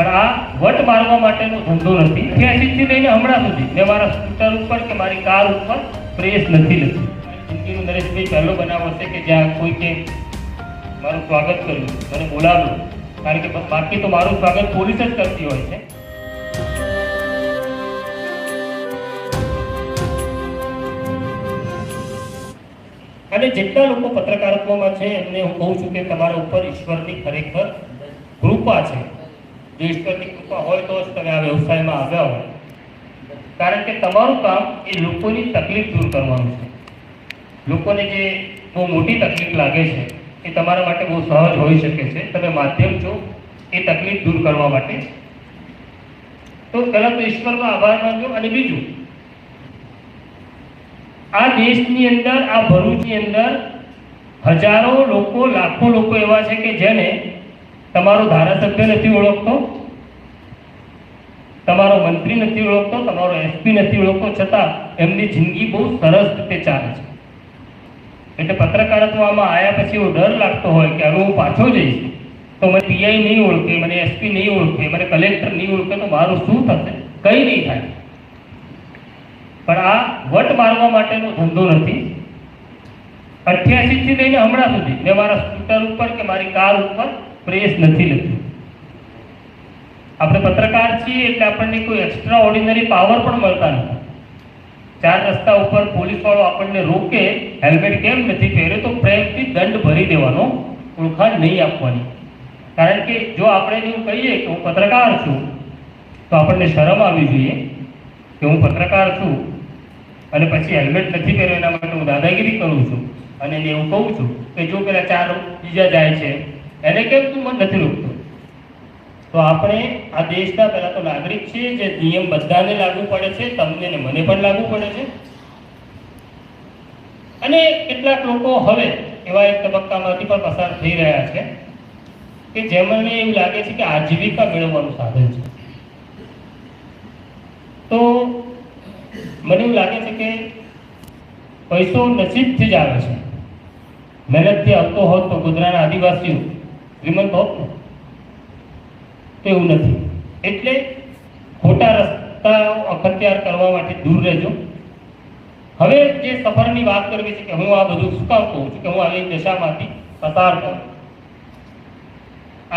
પણ આ વટ મારવા માટેનો ધંધો નથી. ત્યાંથી લઈને હમણાં સુધી મેં મારા સ્કૂટર ઉપર કે મારી કાર ઉપર પ્રેસ નથી લખી જિંદગીનું નરેશભાઈ પહેલો બનાવ હશે કે જ્યાં કોઈકે મારું સ્વાગત કર્યું. મને બોલાવ્યું. કારણ કે બાકી તો મારું સ્વાગત પોલીસ જ કરતી હોય છે. અને જેટલા લોકો પત્રકારત્વમાં છે, એમને હું કહું છું કે તમારા ઉપર ઈશ્વરની ખરેખર કૃપા છે. જો ઈશ્વરની કૃપા હોય તો જ તમે આ વ્યવસાયમાં આવ્યા હોય કારણ કે તમારું કામ એ લોકોની તકલીફ દૂર કરવાનું છે. લોકોને જે બહુ મોટી તકલીફ લાગે છે, એ તમારા માટે બહુ સહજ હોઈ શકે છે. તમે માધ્યમ છો, એ તકલીફ દૂર કરવા માટે. તો પહેલાં તો ઈશ્વરનો આભાર માનજો અને બીજું, આ દેશની અંદર, આ ભરૂચની અંદર હજારો લોકો, લાખો લોકો એવા છે કે જેને તમારો ધારાસભ્ય નથી ઓળખતો, તમારો મંત્રી નથી ઓળખતો, તમારો એસપી નથી ઓળખતો, છતાં એમની જિંદગી બહુ સરસ રીતે ચાલે છે. એટલે પત્રકારત્વમાં આવ્યા પછી એવો ડર લાગતો હોય કે હવે હું પાછો જઈશ, તો મને પીઆઈ નહીં ઓળખે, મને એસપી નહીં ઓળખે, મને કલેક્ટર નહીં ઓળખે, તો મારું શું થશે? કંઈ નહીં થાય. પણ આ વટ મારવા માટેનો ધંધો નથી. અઠ્યાસી થી લઈને હમણાં સુધી મેં મારા સ્કૂટર ઉપર કે મારી કાર ઉપર પ્રેસ નથી લખ્યું આપણે પત્રકાર છીએ એટલે આપણને કોઈ એક્સ્ટ્રા ઓર્ડિનરી પાવર પણ મળતા નથી. ચાર રસ્તા ઉપર પોલીસ વાળો આપણને રોકે હેલ્મેટ કેમ નથી પહેર્યો તો પ્રેમથી દંડ ભરી દેવાનો ઓળખાણ નહીં આપવાની. કારણ કે જો આપણે એવું કહીએ કે હું પત્રકાર છું, તો આપણને શરમ આવવી જોઈએ કે હું પત્રકાર છું અને પછી હેલ્મેટ નથી પહેર્યો એના માટે હું દાદાગીરી કરું છું અને એને એવું કહું છું કે જો પેલા ચાર બીજા જાય છે એને કેમ તું મન નથી રોકતું? તો આપણે આ દેશના પહેલા તો નાગરિક છીએ જે નિયમ બધાને લાગુ પડે છે, તમને ને મને પણ લાગુ પડે છે. અને કેટલાક લોકો હવે એવા એક તબક્કામાંથી પણ પસાર થઈ રહ્યા છે કે જેમને એવું લાગે છે કે આજીવિકા મેળવવાનું સાધન છે. તો મને એવું લાગે છે કે પૈસો નસીબથી જ આવે છે. મહેનતથી આવતો હોત તો ગુજરાતના આદિવાસીઓ ને તો એવું નથી. એટલે ખોટા રસ્તાઓ અખત્યાર કરવા માટે દૂર રહેજો. હવે જે સફરની વાત કરવી છે કે હું આ બધું શું કામ કહું છું કે હું આવી દશામાંથી પસાર કરું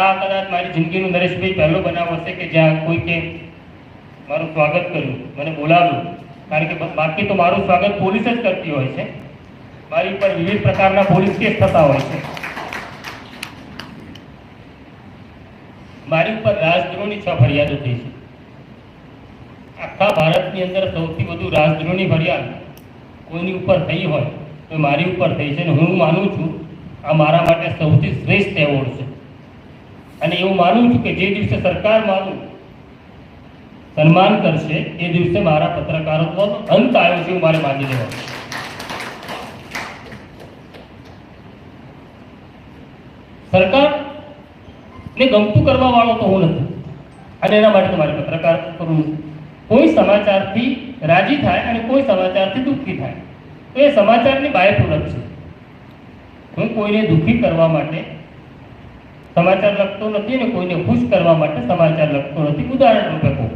આ કદાચ મારી જિંદગીનું નરેશભાઈ પહેલો બનાવ હશે કે જ્યાં કોઈકે મારું સ્વાગત કર્યું, મને બોલાવ્યું. કારણ કે બાકી તો મારું સ્વાગત પોલીસ જ કરતી હોય છે. મારી ઉપર વિવિધ પ્રકારના પોલીસ કેસ થતા હોય છે. મારી ઉપર રાજદ્રોહની છ ફરિયાદો થઈ છે. આખા ભારતની અંદર સૌથી વધુ રાજદ્રોહની ફરિયાદ કોઈની ઉપર થઈ હોય તો મારી ઉપર થઈ છે અને હું માનું છું આ મારા માટે સૌથી શ્રેષ્ઠ એવોર્ડ છે. અને એવું માનું છું કે જે દિવસે સરકાર મારું સન્માન કરશે, એ દિવસે મારા પત્રકારત્વનો અંત આવ્યો છે મારે માની લેવાનું સરકાર ને ગમતું કરવા વાળો તો હું નથી. અને એના માટે તમારે પત્રકાર કરવું. કોઈ સમાચારથી રાજી થાય અને કોઈ સમાચારથી દુઃખી થાય. તો એ સમાચારની બાય પ્રોડક્ટ છે. હું કોઈને દુઃખી કરવા માટે સમાચાર લખતો નથી અને કોઈને ખુશ કરવા માટે સમાચાર લખતો નથી. ઉદાહરણ રૂપે કહું.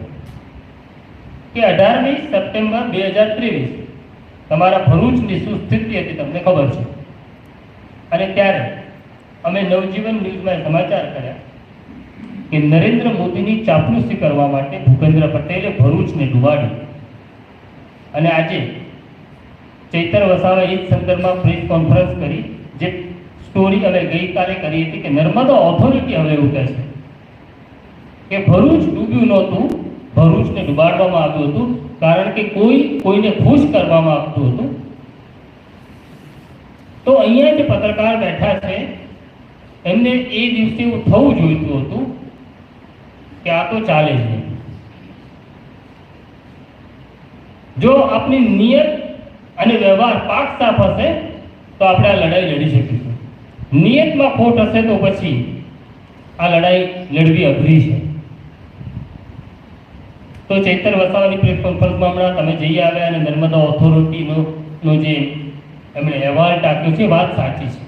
કે અઢારમી સપ્ટેમ્બર બે હજાર ત્રેવીસ તમારા ભરૂચની શું સ્થિતિ હતી તમને ખબર છે? અને ત્યારે અમે નવજીવન ન્યૂઝમાં સમાચાર કર્યા. કે નરેન્દ્ર મોદીની ચાપલુસી કરવા માટે ભૂપેન્દ્ર પટેલે ભરૂચને ડુબાડ્યું. અને આજે ચૈતર વસાવાએ એ જ સંદર્ભમાં પ્રેસ કોન્ફરન્સ કરી, જે સ્ટોરી અમે ગઈકાલે કરી હતી કે નર્મદા ઓથોરિટી હવે એવું કહે છે. કે ભરૂચ ડૂબ્યું નહોતું, ભરૂચને ડુબાડવામાં આવ્યું હતું, કારણ કે કોઈ કોઈને ખુશ કરવામાં આવતું હતું. તો અહીંયા જે પત્રકાર બેઠા છે. એમને એ દિવસે એવું થવું જોઈતું હતું કે આ તો ચાલે નહીં. જો આપની નિયત અને વ્યવહાર પાક સાફ હશે, તો આપણે આ લડાઈ લડી શકીશું. નિયતમાં ખોટ હશે તો પછી આ લડાઈ લડવી અઘરી છે. તો ચૈતર વસાવાની પ્રેસ કોન્ફરન્સમાં હમણાં તમે જઈ આવ્યા અને નર્મદા ઓથોરિટીનો જે એમણે અહેવાલ ટાંક્યો છે વાત સાચી છે.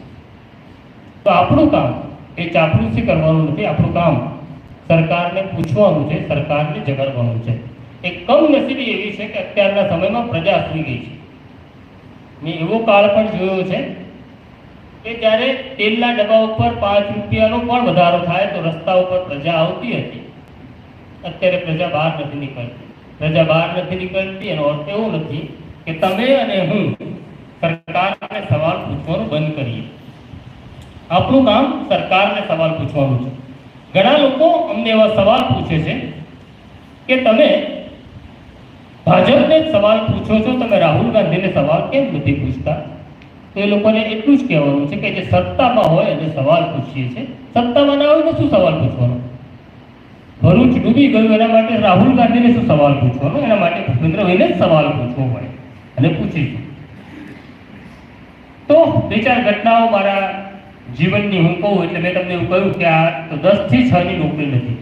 તો આપણું કામ એ ચાપલુસી કરવાનું નથી, આપણું કામ સરકારને પૂછવાનું છે, સરકારને જગાડવાનું છે. એક કમનસીબી એવી છે કે અત્યારના સમયમાં પ્રજા સૂઈ ગઈ છે. મેં એવો કાળ પણ જોયો છે કે જ્યારે તેલના ડબ્બા ઉપર પાંચ રૂપિયાનો પણ વધારો થાય તો રસ્તા ઉપર પ્રજા આવતી હતી. અત્યારે પ્રજા બહાર નથી નીકળતી. પ્રજા બહાર નથી નીકળતી, એનો અર્થ એવો નથી કે તમે અને હું સરકારને સવાલ પૂછવાનું બંધ કરીએ. આપણું કામ સરકારને સવાલ પૂછવાનું છે. ઘણા લોકો અમને એવા સવાલ પૂછે છે કે તમે ભાજપને સવાલ પૂછો છો, તમે રાહુલ ગાંધીને સવાલ કેમ નથી પૂછતા? તો એ લોકોને એટલું જ કહેવાનું છે કે જે સત્તામાં હોય એને સવાલ પૂછીએ છીએ. સત્તામાં ના હોય તો શું સવાલ પૂછવાનો? ભરૂચ ડૂબી ગયું એના માટે રાહુલ ગાંધીને શું સવાલ પૂછવાનો? એના માટે ભૂપેન્દ્રભાઈને જ સવાલ પૂછવો પડે અને પૂછીશું તો બે ચાર ઘટનાઓ મારા જીવનની હું કહું એટલે મેં તમને એવું કહ્યું કે આ તો દસથી છ ની નોકરી નથી.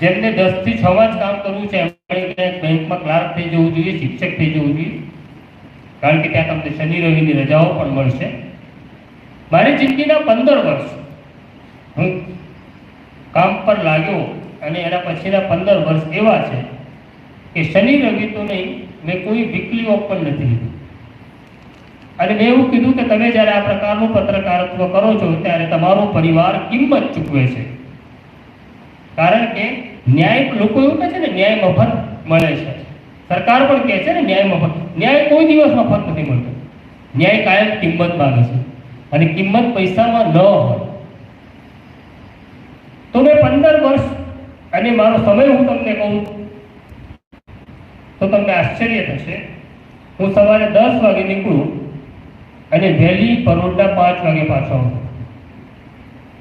જેમને દસથી છ માં જ કામ કરવું છે, એમણે ક્યાંક બેંકમાં ક્લાર્ક થઈ જવું જોઈએ, શિક્ષક થઈ જવું જોઈએ. કારણ કે ત્યાં તમને શનિ, રવિની રજાઓ પણ મળશે. મારી જિંદગીના પંદર વર્ષ હું કામ પર લાગ્યો અને એના પછીના પંદર વર્ષ એવા છે કે શનિ, રવિ તો નહીં, મેં કોઈ વીકલી ઓફ પણ નથી લીધું. અને મેં એવું કીધું કે તમે જ્યારે આ પ્રકારનું પત્રકારત્વ કરો છો, ત્યારે તમારો પરિવાર કિંમત ચૂકવે છે. કારણ કે ન્યાય લોકો એવું કહે છે ને, ન્યાય મફત મળે છે. સરકાર પણ કહે છે ને, ન્યાય મફત. ન્યાય કોઈ દિવસ મફત નથી મળતો. ન્યાય કાયમ કિંમત માંગે છે. અને કિંમત પૈસામાં ન હોય. તો મેં પંદર વર્ષ, અને મારો સમય હું તમને કહું, તો તમને આશ્ચર્ય થશે. હું સવારે દસ વાગે નીકળું અને વહેલી પરોઢના પાંચ વાગે પાછો આવતો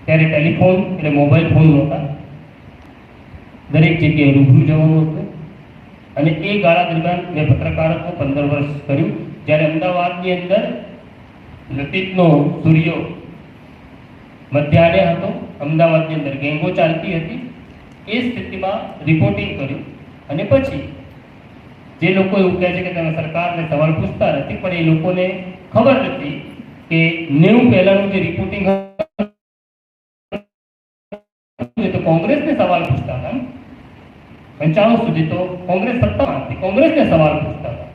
ત્યારે ટેલિફોન એટલે મોબાઈલ ફોન નહોતા. દરેક જગ્યાએ રૂબરૂ જવાનું હતું. અને એ ગાળા દરમિયાન મેં પત્રકારત્વ પંદર વર્ષ કર્યું. જ્યારે અમદાવાદની અંદર લતીતનો સૂર્યો મધ્યાહ્ને હતો, અમદાવાદની અંદર ગેંગો ચાલતી હતી. એ સ્થિતિમાં રિપોર્ટિંગ કર્યું. અને પછી જે લોકો એવું કહે છે કે તમે સરકારને સવાલ પૂછતા નથી, પણ એ લોકોને ખબર નથી કે નેવું પહેલાનું જે રિપોર્ટિંગ તો કોંગ્રેસને સવાલ પૂછતા હતા. પંચાણું સુધી તો કોંગ્રેસ સત્તામાં હતી. કોંગ્રેસને સવાલ પૂછતા હતા.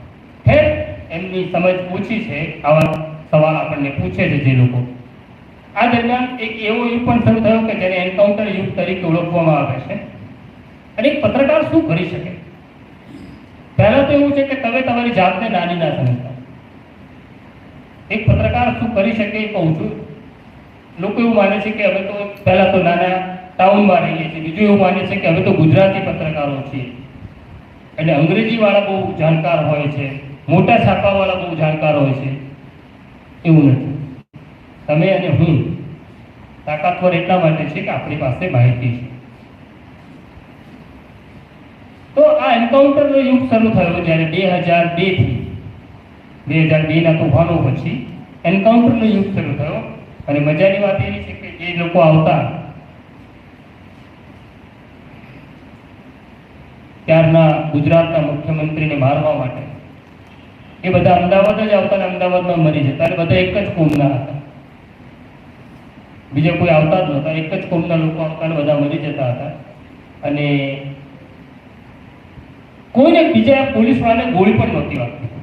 ખેર એમની સમજ ઓછી છે. આવા સવાલ આપણને પૂછે છે જે લોકો. આ દરમિયાન એક એવો યુગ પણ શરૂ થયો કે જેને એન્કાઉન્ટર યુગ તરીકે ઓળખવામાં આવે છે. અને એક પત્રકાર શું કરી શકે? પહેલા તો એવું છે કે તમે તમારી જાતને નાની ના સમજતા. એક પત્રકાર શું કરી શકે એ કહું છું. લોકો એવું માને છે કે હવે તો પહેલા તો નાના ટાઉનમાં રહીએ છીએ, બીજું એવું માને છે કે હવે તો ગુજરાતી પત્રકારો છીએ. એટલે અંગ્રેજી વાળા બહુ જાણકાર હોય છે, મોટા છાપાવાળા બહુ જાણકાર હોય છે. એવું નથી. તમે અને હું તાકાતવર એટલા માટે છે કે આપણી પાસે માહિતી છે. તો આ એન્કાઉન્ટરનો યુગ શરૂ થયો જ્યારે બે હજાર બેથી બે હજાર બે ના તોફાનો પછી એન્કાઉન્ટરનો યુગ શરૂ થયો અને મજાની વાત એવી છે કે જે લોકો આવતા ત્યારના ગુજરાતના મુખ્યમંત્રીને મારવા માટે, એ બધા અમદાવાદ જ આવતા અને અમદાવાદમાં મરી જતા અને બધા એક જ કોમના હતા. બીજા કોઈ આવતા જ નહોતા, એક જ કોમના લોકો આવતા બધા મરી જતા હતા. અને કોઈને બીજા પોલીસ વાળાને ગોળી પણ નહોતી વાગતી.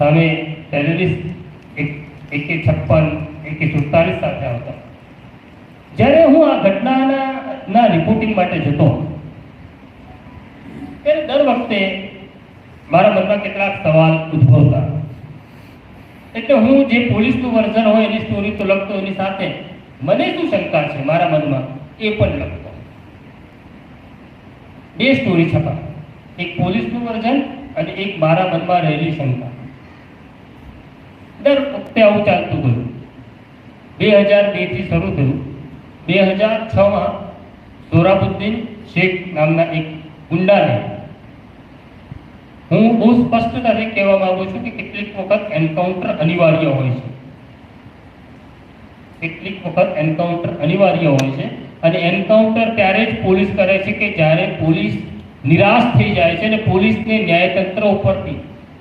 સામે ટેરરિસ્ટ એક છપ્પન એકે સુડતાલીસ સાથે આવતા જ્યારે હું આ ઘટનાના, ના રિપોર્ટિંગ માટે જતો, ત્યારે દર વખતે મારા મનમાં કેટલાક સવાલ ઉદ્ભવતા એટલે હું જે પોલીસનું વર્ઝન હોય, એની સ્ટોરી તો લખતો, એની સાથે મને શું શંકા છે મારા મનમાં? એ પણ લખતો. બે સ્ટોરી છપા. એક પોલીસનું વર્ઝન અને એક મારા મનમાં રહેલી શંકા. દર વખતે આવું ચાલતું ગયું. બે હજાર બેથી શરૂ થયું. બે હજાર છ માં સોરાબુદ્દીન શેખ નામના એક ગુંડાને હું બહુ સ્પષ્ટતાથી કહેવા માંગુ છું કે કેટલીક વખત એન્કાઉન્ટર અનિવાર્ય હોય છે. કેટલીક વખત એન્કાઉન્ટર અનિવાર્ય હોય છે. અને એન્કાઉન્ટર ત્યારે જ પોલીસ કરે છે કે જ્યારે પોલીસ નિરાશ થઈ જાય છે અને પોલીસને ન્યાયતંત્ર ઉપરથી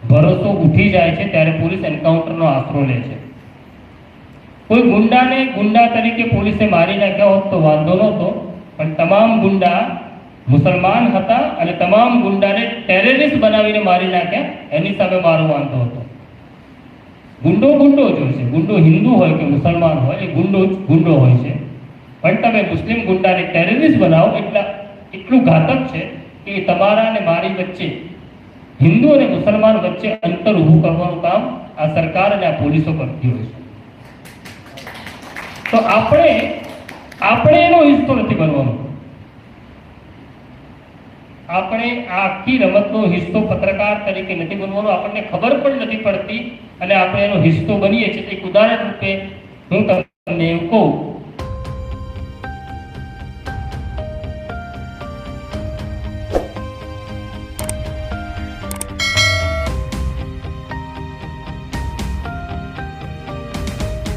ભરોસો ઉઠી જાય છે ત્યારે પોલીસ એન્કાઉન્ટરનો આશરો લે છે. કોઈ ગુંડાને ગુંડા તરીકે પોલીસે મારી નાખ્યા હોત તો વાંધો નહોતો, પણ તમામ ગુંડા મુસલમાન હતા અને તમામ ગુંડાને ટેરરિસ્ટ બનાવીને મારી નાખ્યા, એની સામે મારો વાંધો હતો. ગુંડો ગુંડો જ હોય છે. ગુંડો હિન્દુ હોય કે મુસલમાન હોય, એ ગુંડો ગુંડો હોય છે. પણ તમે મુસ્લિમ ગુંડાને ટેરરિસ્ટ બનાવો એટલા, એટલું ઘાતક છે કે તમારા અને મારી વચ્ચે હિન્દુ અને મુસલમાન વચ્ચે અંતર ઊભું કરવાનું કામ આ સરકાર અને આ પોલીસો કરતી હોય છે. તો આપણે આપણે એનો હિસ્સો નથી બનવાનો. આપણે આખી રમતનો હિસ્સો પત્રકાર તરીકે નથી બનવાનો, આપણને ખબર પણ નથી પડતી, અને આપણે એનો હિસ્સો બનીએ છીએ એક ઉદાહરણ રૂપે હું તમને એવું કહું.